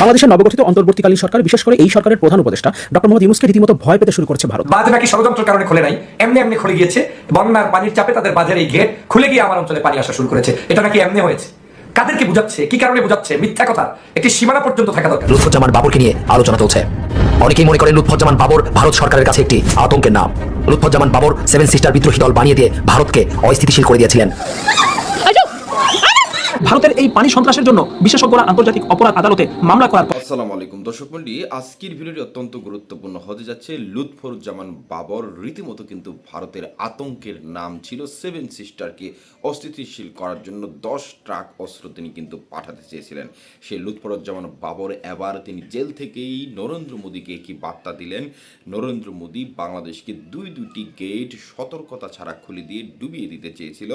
বাংলাদেশের নবগঠিত অন্তর্বর্তীকালীন সরকার বিশেষ করে এই সরকারের প্রধান উপদেষ্টা ডক্টর মোহাম্মদ ইউনুসকে রীতিমতো ভয় পেতে শুরু করেছে ভারত। বাঁধ নাকি ষড়যন্ত্রের কারণে খুলে নাই এমনি এমনি খুলে গিয়েছে বন্যার পানির চাপে তাদের বাঁধের এই গেট খুলে গিয়ে আমার অঞ্চলে পানি আসা শুরু করেছে। এটা নাকি এমনি হয়েছে? কাদেরকে বুঝাচ্ছে? কি কারণে বুঝাচ্ছে? মিথ্যা কথা। একটি সীমানা পর্যন্ত থাকা দরকার। লুৎফুজ্জামান বাবরকে নিয়ে আলোচনা চলছে। অনেকেই মনে করেন লুৎফুজ্জামান বাবর ভারত সরকারের কাছে একটি আতঙ্কের নাম। লুৎফুজ্জামান বাবর সেভেন সিস্টার বিদ্রোহী দল বানিয়ে দিয়ে ভারতকে অস্থিতিশীল করে দিয়েছিলেন। ভারতের এই পানি সন্ত্রাসের জন্য বিশেষজ্ঞরা আন্তর্জাতিক অপরাধ আদালতে মামলা করার পর আসসালামু আলাইকুম। দর্শক মন্ডলী, আজকের ভিডিওটি অত্যন্ত গুরুত্বপূর্ণ। হতে যাচ্ছে লুৎফরুজ্জামান বাবর, রীতিমতো কিন্তু ভারতের আতঙ্কের নাম ছিল সেভেন সিস্টারকে অস্থিতিশীল করার জন্য দশ ট্রাক অস্ত্র তিনি কিন্তু পাঠাতে চেয়েছিলেন। সেই লুৎফরুজ্জামান বাবর এবার তিনি জেল থেকেই নরেন্দ্র মোদীকে কি বার্তা দিলেন। নরেন্দ্র মোদী বাংলাদেশকে দুই দুটি গেট সতর্কতা ছাড়া খুলে দিয়ে ডুবিয়ে দিতে চেয়েছিল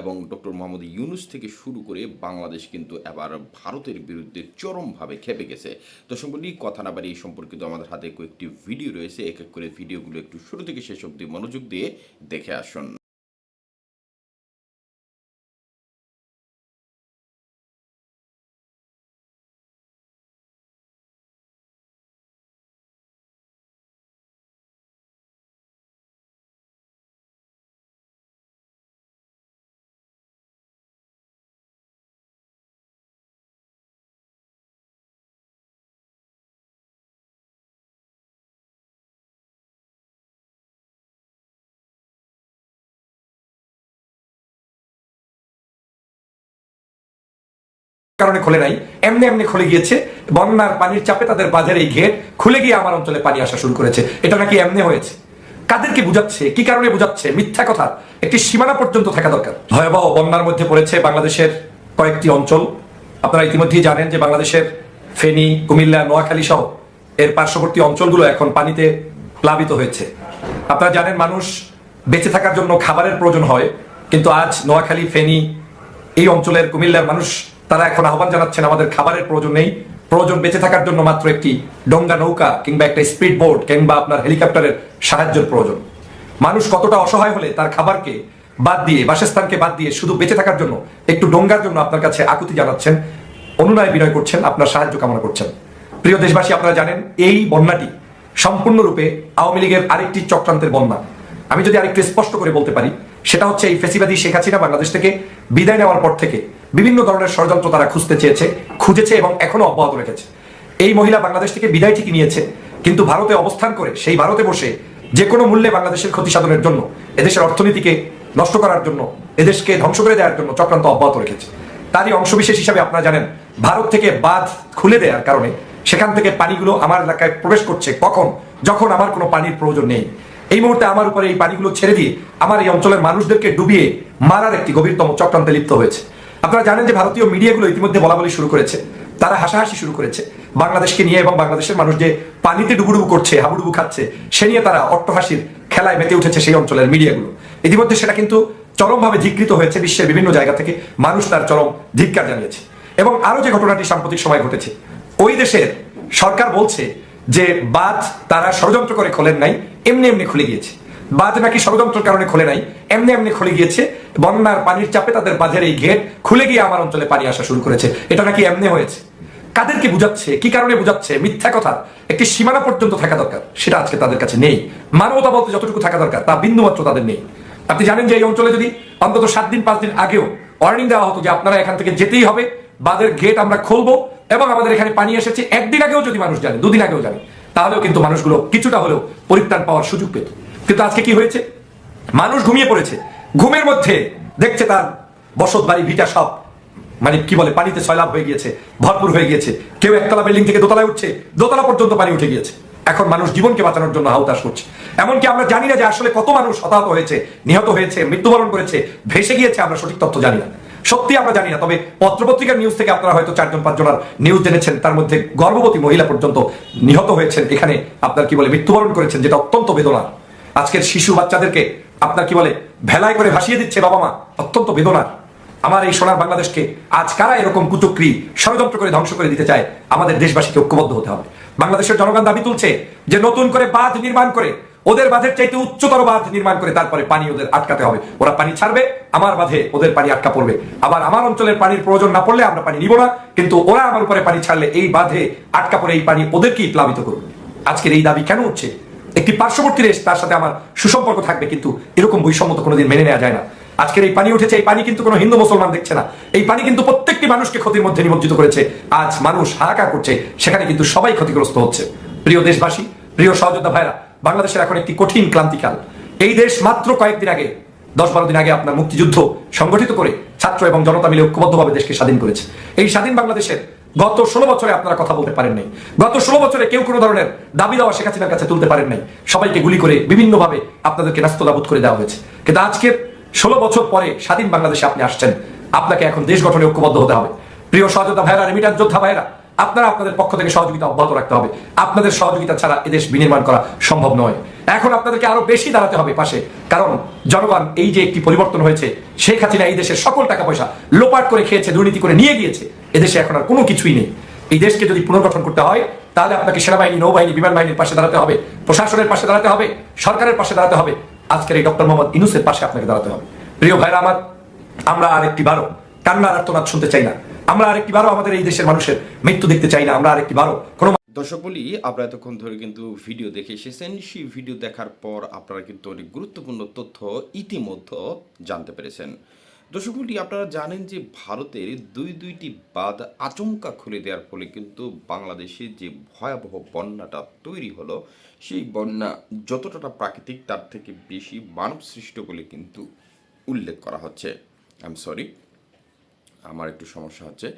এবং ডক্টর মোহাম্মদ ইউনুস থেকে শুরু করে বাংলাদেশ কিন্তু এবার ভারতের বিরুদ্ধে চরমভাবে খেপে গেছে। তো সম্পূর্ণ কথা না বাড়ি এই সম্পর্কিত আমাদের হাতে কয়েকটি ভিডিও রয়েছে। এক এক করে ভিডিওগুলো একটু শুরু থেকে শেষ অবধি মনোযোগ দিয়ে দেখে আসুন। কারণে খুলে নাই। এমনি এমনি খুলে গিয়েছে। বন্যার পানির চাপে তাদের বাঁধের এই গেট খুলে গিয়ে আমার অঞ্চলে পানি আসা শুরু করেছে। এটা নাকি এমনি হয়েছে? কাদেরকে বুঝাচ্ছে? কি কারণে বুঝাচ্ছে? মিথ্যা কথা। একটি সীমানা পর্যন্ত থাকা দরকার। ভয়াবহ বন্যার মধ্যে পড়েছে বাংলাদেশের কয়েকটি অঞ্চল। আপনারা ইতিমধ্যেই জানেন যে বাংলাদেশের ফেনী, কুমিল্লা, নোয়াখালী সহ এর পার্শ্ববর্তী অঞ্চলগুলো এখন পানিতে প্লাবিত হয়েছে। আপনারা জানেন মানুষ বেঁচে থাকার জন্য খাবারের প্রয়োজন হয়। কিন্তু আজ নোয়াখালী, ফেনী এই অঞ্চলের কুমিল্লার মানুষ তারা এখন আহ্বান জানাচ্ছেন, আমাদের খাবারের প্রয়োজন নেই। প্রয়োজন বেঁচে থাকার জন্য মাত্র একটি ডঙ্গা নৌকা কিংবা একটা স্পিড বোট কিংবা আপনার হেলিকপ্টারের সাহায্যের প্রয়োজন। মানুষ কতটা অসহায় হলে তার খাবারকে বাদ দিয়ে, বাসস্থানকে বাদ দিয়ে শুধু বেঁচে থাকার জন্য একটু ডঙ্গার জন্য আপনার কাছে আকুতি জানাচ্ছেন, অনুনয় বিনয় করছেন, আপনার সাহায্য কামনা করছেন। প্রিয় দেশবাসী, আপনারা জানেন, এই বন্যাটি সম্পূর্ণরূপে আওয়ামী লীগের আরেকটি চক্রান্তের বন্যা। আমি যদি আরেকটু স্পষ্ট করে বলতে পারি সেটা হচ্ছে এই ফেসিবাদী শেখ হাসিনা বাংলাদেশ থেকে বিদায় নেওয়ার পর থেকে বিভিন্ন ধরনের ষড়যন্ত্র তারা খুঁজতে চেয়েছে, খুঁজেছে এবং এখনও অব্যাহত রেখেছে। এই মহিলা বাংলাদেশ থেকে বিদায় ঠিকই নিয়েছে, কিন্তু ভারতে অবস্থান করে সেই ভারতে বসে যে কোনো মূল্যে বাংলাদেশের ক্ষতি সাধনের জন্য, এদেশের অর্থনীতিকে নষ্ট করার জন্য, এদেশকে ধ্বংস করে দেওয়ার জন্য চক্রান্ত অব্যাহত রেখেছে। তারই অংশবিশেষ হিসাবে আপনারা জানেন, ভারত থেকে বাঁধ খুলে দেওয়ার কারণে সেখান থেকে পানিগুলো আমার এলাকায় প্রবেশ করছে কখন, যখন আমার কোনো পানির প্রয়োজন নেই। এই মুহূর্তে আমার উপরে এই পানিগুলো ছেড়ে দিয়ে আমার এই অঞ্চলের মানুষদেরকে ডুবিয়ে মারার একটি গভীরতম চক্রান্তে লিপ্ত হয়েছে। আপনারা জানেন যে ভারতীয় মিডিয়াগুলো ইতিমধ্যে বলা বলি শুরু করেছে। তারা হাসাহাসি শুরু করেছে। বাংলাদেশকে নিয়ে এবং বাংলাদেশের মানুষ যে পানিতে ডুবুডুবু করছে, হাবুডুবু খাচ্ছে, সে নিয়ে তারা অট্টহাসির খেলায় মেতে উঠেছে সেই অঞ্চলের মিডিয়াগুলো। ইতিমধ্যে সেটা কিন্তু চরমভাবে ধিকৃত হয়েছে বিশ্বের বিভিন্ন জায়গা থেকে। মানুষ তার চরম ধিক্কার জানিয়েছে। এবং আরও যে ঘটনাটি সাম্প্রতিক সময় ঘটেছে, ওই দেশের সরকার বলছে যে বাঁধ তারা ষড়যন্ত্র করে খোলেন নাই, এমনি এমনি খুলে গিয়েছে। বাঁধ নাকি ষড়যন্ত্রের কারণে খোলে নাই, এমনি এমনি খুলে গিয়েছে। বন্যার পানির চাপে তাদের বাঁধের এই গেট খুলে গিয়ে আমার অঞ্চলে পানি আসা শুরু করেছে। এটা নাকি এমনি হয়েছে? কাদেরকে বুঝাচ্ছে? কি কারণে বুঝাচ্ছে? মিথ্যা কথা। একটি সীমানা পর্যন্ত থাকা দরকার। সেটা আজকে তাদের কাছে নেই। মানবতা বলতে যতটুকু থাকা দরকার, তা বিন্দুমাত্র তাদের নেই। আপনি জানেন যে এই অঞ্চলে যদি অন্তত সাত দিন, পাঁচ দিন আগেও ওয়ার্নিং দেওয়া হতো যে আপনারা এখান থেকে যেতেই হবে, বাঁধের গেট আমরা খুলবো এবং আমাদের এখানে পানি এসেছে একদিন আগেও যদি মানুষ জানে, দুদিন আগেও জানে, তাহলেও কিন্তু মানুষগুলো কিছুটা হলেও পরিত্রাণ পাওয়ার সুযোগ পেত। কিন্তু আজকে কি হয়েছে? মানুষ ঘুমিয়ে পড়েছে। ঘুমের মধ্যে দেখছে তার বসত বাড়ি ভিটা সব মানে কি বলে, পানিতে সয়লাভ হয়ে গিয়েছে, ভরপুর হয়ে গিয়েছে। কেউ একতলা বিল্ডিং থেকে দোতলায় উঠছে, দোতলা পর্যন্ত পানি উঠে গিয়েছে। এখন মানুষ জীবনকে বাঁচানোর জন্য হাউতাস করছে এমনকি আমরা জানি না যে আসলে কত মানুষ হতাহত হয়েছে, নিহত হয়েছে, মৃত্যুবরণ করেছে, ভেসে গিয়েছে, আমরা সঠিক তথ্য জানি না। সত্যি আমরা জানি না, তবে পত্রপত্রিকার নিউজ থেকে আপনারা হয়তো চারজন পাঁচজনের নিউজ জেনেছেন, তার মধ্যে গর্ভবতী মহিলা পর্যন্ত নিহত হয়েছেন। এখানে আপনার কি বলে মৃত্যুবরণ করেছেন, যেটা অত্যন্ত বেদনা আজকের শিশু বাচ্চাদেরকে আপনার কি বলে ভেলায় করে ভাসিয়ে দিচ্ছে বাবা মা, অত্যন্ত বেদনার। আমার এই সোনার বাংলাদেশকে আজ কারা এরকম কুচক্রি ষড়যন্ত্র করে ধ্বংস করে দিতে চায়, আমাদের দেশবাসীকে ঐক্যবদ্ধ হতে হবে। বাংলাদেশের জনগণ দাবি তুলছে যে নতুন করে বাঁধ নির্মাণ করে ওদের বাঁধের চাইতে উচ্চতর বাঁধ নির্মাণ করে তারপরে পানি ওদের আটকাতে হবে। ওরা পানি ছাড়বে, আমার বাঁধে ওদের পানি আটকা পড়বে। আবার আমার অঞ্চলের পানির প্রয়োজন না পড়লে আমরা পানি নিব না, কিন্তু ওরা আমার উপরে পানি ছাড়লে এই বাঁধে আটকা পড়ে এই পানি ওদেরকেই প্লাবিত করবে। আজকের এই দাবি কেন হচ্ছে একটি পার্শ্ববর্তী দেশ তার সাথে আমার সুসম্পর্ক থাকবে, কিন্তু এরকম বৈষম্য তো কোনোদিন মেনে নেওয়া যায় না। আজকের এই পানি উঠেছে, এই পানি কিন্তু কোনো হিন্দু মুসলমান দেখছে না। এই পানি কিন্তু প্রত্যেকটি মানুষকে ক্ষতির মধ্যে নিমজ্জিত করেছে। আজ মানুষ হাহাকার করছে, সেখানে কিন্তু সবাই ক্ষতিগ্রস্ত হচ্ছে। প্রিয় দেশবাসী, প্রিয় সহযোদ্ধা ভাইরা বাংলাদেশের এখন একটি কঠিন ক্লান্তিকাল। এই দেশ মাত্র কয়েকদিন আগে, দশ বারো দিন আগে আপনার মুক্তিযুদ্ধ সংগঠিত করে ছাত্র এবং জনতা মিলে ঐক্যবদ্ধভাবে দেশকে স্বাধীন করেছে। এই স্বাধীন বাংলাদেশের গত ষোলো বছরে আপনারা কথা বলতে পারেন নাই। গত ষোলো বছরে কেউ কোনো ধরনের দাবি দেওয়া শেখ হাসিনার কাছে তুলতে পারেন নাই। সবাইকে গুলি করে বিভিন্নভাবে আপনাদেরকে নাস্তদাবুত করে দেওয়া হয়েছে। কিন্তু আজকে ষোলো বছর পরে স্বাধীন বাংলাদেশে আপনি আসছেন, আপনাকে এখন দেশ গঠনে ঐক্যবদ্ধ হতে হবে। প্রিয় সহযোদ্ধা ভাইরা রেমিটার যোদ্ধা ভাইরা আপনারা আপনাদের পক্ষ থেকে সহযোগিতা অব্যাহত রাখতে হবে। আপনাদের সহযোগিতা ছাড়া এদেশ বিনির্মাণ করা সম্ভব নয়। এখন আপনাদেরকে আরও বেশি দাঁড়াতে হবে পাশে। কারণ জনগণ এই যে একটি পরিবর্তন হয়েছে, শেখ হাসিনা এই দেশের সকল টাকা পয়সা লোপাট করে খেয়েছে, দুর্নীতি করে নিয়ে গিয়েছে। এদেশে এখন আর কোনো কিছুই নেই। এই দেশকে যদি পুনর্গঠন করতে হয়, তাহলে আপনাকে সেনাবাহিনী, নৌবাহিনী বিমান বাহিনীর পাশে দাঁড়াতে হবে, প্রশাসনের পাশে দাঁড়াতে হবে, সরকারের পাশে দাঁড়াতে হবে। আজকের এই ডক্টর মোহাম্মদ ইনুসের পাশে আপনাকে দাঁড়াতে হবে। প্রিয় ভাইরা আমার, আমরা আরেকটি বারো। কান্নার আর্তনাদ শুনতে চাই না। আমরা আরেকটি বারো আমাদের এই দেশের মানুষের মৃত্যু দেখতে চাই না, আমরা আরেকটি বারো কোনো দর্শক বলি, আপনারা এতক্ষণ ধরে কিন্তু ভিডিও দেখে এসেছেন। সেই ভিডিও দেখার পর আপনারা কিন্তু অনেক গুরুত্বপূর্ণ তথ্য ইতিমধ্যে জানতে পেরেছেন। দর্শক বলি, আপনারা জানেন যে ভারতের দুই দুইটি বাঁধ আচমকা খুলে দেওয়ার ফলে কিন্তু বাংলাদেশে যে ভয়াবহ বন্যাটা তৈরি হলো, সেই বন্যা যতটা প্রাকৃতিক তার থেকে বেশি মানব সৃষ্ট বলে কিন্তু উল্লেখ করা হচ্ছে। আই এম সরি আমার একটু সমস্যা হচ্ছে।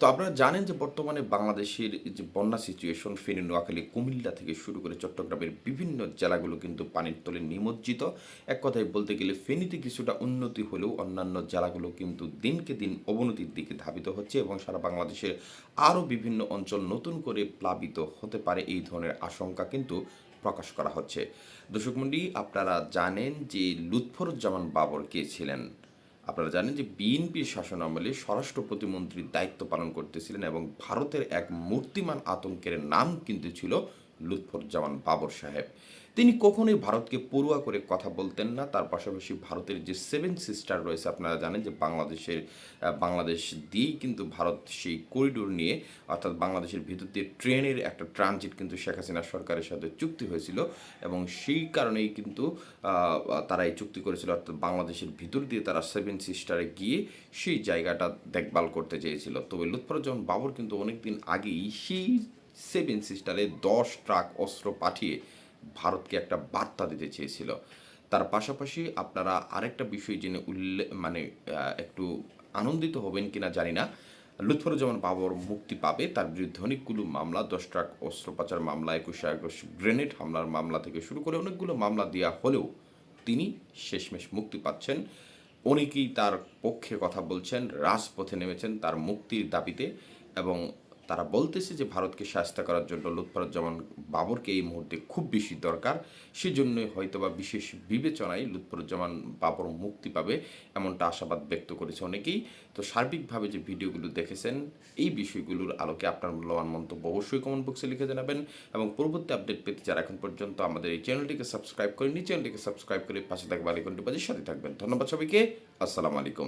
তো আপনারা জানেন যে বর্তমানে বাংলাদেশের যে বন্যা সিচুয়েশন ফেনী, নোয়াখালী, কুমিল্লা থেকে শুরু করে চট্টগ্রামের বিভিন্ন জেলাগুলো কিন্তু পানির তলে নিমজ্জিত। এক কথায় বলতে গেলে ফেনীতে কিছুটা উন্নতি হলেও অন্যান্য জেলাগুলো কিন্তু দিনকে দিন অবনতির দিকে ধাবিত হচ্ছে এবং সারা বাংলাদেশের আরও বিভিন্ন অঞ্চল নতুন করে প্লাবিত হতে পারে এই ধরনের আশঙ্কা কিন্তু প্রকাশ করা হচ্ছে। দর্শকমণ্ডলী আপনারা জানেন যে লুৎফরুজ্জামান বাবর কে ছিলেন? আপনারা জানেন যে বিএনপির শাসন আমলে স্বরাষ্ট্র প্রতিমন্ত্রীর দায়িত্ব পালন করতেছিলেন এবং ভারতের এক মূর্তিমান আতঙ্কের নাম কিন্তু ছিল লুৎফর জামান বাবর সাহেব। তিনি কখনোই ভারতকে পড়ুয়া করে কথা বলতেন না। তার পাশাপাশি ভারতের যে সেভেন সিস্টার রয়েছে, আপনারা জানেন যে বাংলাদেশের বাংলাদেশ দিয়েই কিন্তু ভারত সেই করিডোর নিয়ে, অর্থাৎ বাংলাদেশের ভিতর দিয়ে ট্রেনের একটা ট্রানজিট কিন্তু শেখ হাসিনা সরকারের সাথে চুক্তি হয়েছিল এবং সেই কারণেই কিন্তু তারা এই চুক্তি করেছিল। অর্থাৎ বাংলাদেশের ভিতর দিয়ে তারা সেভেন সিস্টারে গিয়ে সেই জায়গাটা দেখভাল করতে চেয়েছিল। তবে লুৎফরুজ্জামান বাবর কিন্তু অনেকদিন আগেই সেই সেভেন সিস্টারে দশ ট্রাক অস্ত্র পাঠিয়ে ভারতকে একটা বার্তা দিতে চেয়েছিল। তার পাশাপাশি আপনারা আরেকটা বিষয় জেনে উল্লেখ মানে একটু আনন্দিত হবেন কিনা জানি না। লুৎফরুজ্জামান বাবর মুক্তি পাবে। তার বিরুদ্ধে অনেকগুলো মামলা, দশ ট্রাক অস্ত্র পাচার মামলা, একুশে আগস্ট গ্রেনেড হামলার মামলা থেকে শুরু করে অনেকগুলো মামলা দেওয়া হলেও তিনি শেষমেশ মুক্তি পাচ্ছেন। অনেকেই তার পক্ষে কথা বলছেন, রাজপথে নেমেছেন তার মুক্তির দাবিতে এবং তারা বলতেছে যে ভারতকে শাস্তা করার জন্য লুৎফরুজ্জামান বাবরকে এই মুহূর্তে খুব বেশি দরকার। সেজন্যই হয়তোবা বিশেষ বিবেচনায় লুৎফরুজ্জামান বাবর মুক্তি পাবে এমনটা আশাবাদ ব্যক্ত করেছে অনেকেই। তো সার্বিকভাবে যে ভিডিওগুলো দেখেছেন, এই বিষয়গুলোর আলোকে আপনার মূল্যবান মন্তব্য অবশ্যই কমেন্ট বক্সে লিখে জানাবেন এবং পরবর্তী আপডেট পেতে যারা এখন পর্যন্ত আমাদের এই চ্যানেলটিকে সাবস্ক্রাইব করেনি চ্যানেলটিকে সাবস্ক্রাইব করে পাশে থাকবে আলিকনটি বাজির সাথে থাকবেন। ধন্যবাদ সবাইকে। আসসালামু আলাইকুম।